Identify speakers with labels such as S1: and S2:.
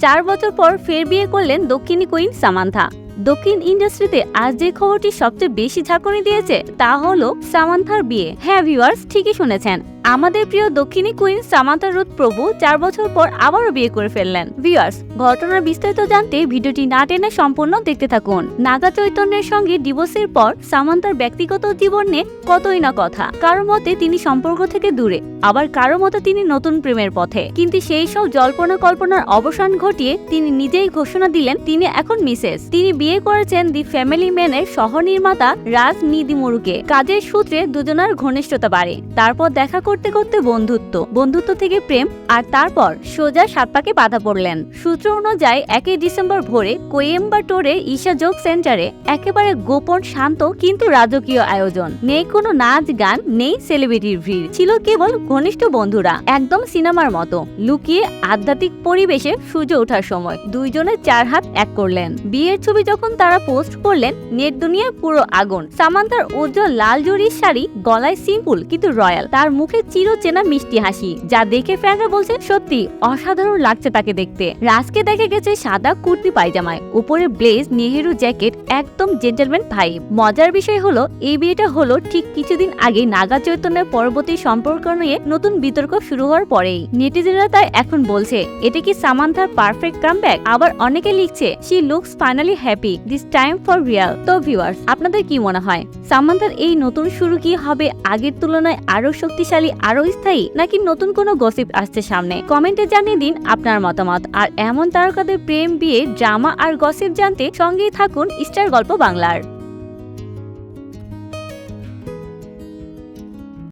S1: চার বছর পর ফের বিয়ে করলেন দক্ষিণী কুইন সামান্থা। দক্ষিণ ইন্ডাস্ট্রিতে আজ যে খবরটি সবচেয়ে বেশি ঝাঁকুনি দিয়েছে তা হলো সামান্থার বিয়ে। হ্যাঁ ভিউয়ার্স, ঠিকই শুনেছেন। আমাদের প্রিয় দক্ষিণী কুইন সামান্থা রুথ প্রভু চার বছর পর আবারও বিয়ে করে ফেললেন। ভিউয়ার্স ঘটনার বিস্তারিত জানতে ভিডিওটি না টেনে সম্পূর্ণ দেখতে থাকুন। নাগা চৈতন্যের সঙ্গে ডিভোর্সের পর সামান্তার ব্যক্তিগত জীবন কতই না কথা। কারও মতে তিনি সম্পর্ক থেকে দূরে, আবার কারও মতে তিনি নতুন প্রেমের পথে। কিন্তু সেই সব জল্পনা কল্পনার অবসান ঘটিয়ে তিনি নিজেই ঘোষণা দিলেন, তিনি এখন মিসেস তিনি বিয়ে করেছেন দি ফ্যামিলি ম্যানের সহ নির্মাতা রাজ নিদিমুরুকে কাজের সূত্রে দুজনার ঘনিষ্ঠতা বাড়ে। তারপর দেখা করতে করতে বন্ধুত্ব বন্ধুত্ব থেকে প্রেম আর তারপর সোজা সাত পাকে বাধা পড়লেন। সূত্র অনুযায়ী একই ডিসেম্বর ভোরে কোয়েম্বাটোরে ঈশা যোগ সেন্টারে একেবারে গোপন, শান্ত কিন্তু রাজকীয় আয়োজন। নেই কোনো নাচ, গান, নেই সেলিব্রিটির ভিড়। ছিল কেবল ঘনিষ্ঠ বন্ধুরা, একদম সিনেমার মতো। লুকিয়ে আধ্যাত্মিক পরিবেশে সূর্য ওঠার সময় দুইজনে চার হাত এক করলেন। বিয়ের ছবি যখন তারা পোস্ট করলেন, নেট দুনিয়ায় পুরো আগুন। সামান্তার উজ্জ্বল লাল জরির শাড়ি, গলায় সিম্পল কিন্তু রয়্যাল। তার মুখে চিরচেনা মিষ্টি হাসি, যা দেখে ফ্যানরা বলছেন সত্যি, অসাধারণ লাগছে তাকে দেখতে। রাজকে দেখে গেছে সাদা কুর্তি পায়জামায়। উপরে ব্লেজ, নেহেরু জ্যাকেট, একদম জেন্টেলম্যান ভাই মজার বিষয় হলো, এই বিয়েটা হলো ঠিক কিছুদিন আগে নাগা চৈতন্যের পরবর্তী সম্পর্ক নিয়ে নতুন বিতর্ক শুরু হওয়ার পরেই। নেটিজেনরা তাই এখন বলছে, এটা কি সামান্থার পারফেক্ট কামব্যাক আবার অনেকে লিখছে she looks finally happy this time for real তো ভিউয়ার্স আপনাদের কি মনে হয়? সামান্থার এই নতুন শুরু কি হবে আগের তুলনায় আরও শক্তিশালী আরও স্থায়ী নাকি নতুন কোনো গসিপ আসছে সামনে? কমেন্টে জানিয়ে দিন আপনার মতামত। আর এমন তারকাদের প্রেম, বিয়ে ড্রামা আর গসিপ জানতে সঙ্গেই থাকুন স্টার গল্প বাংলার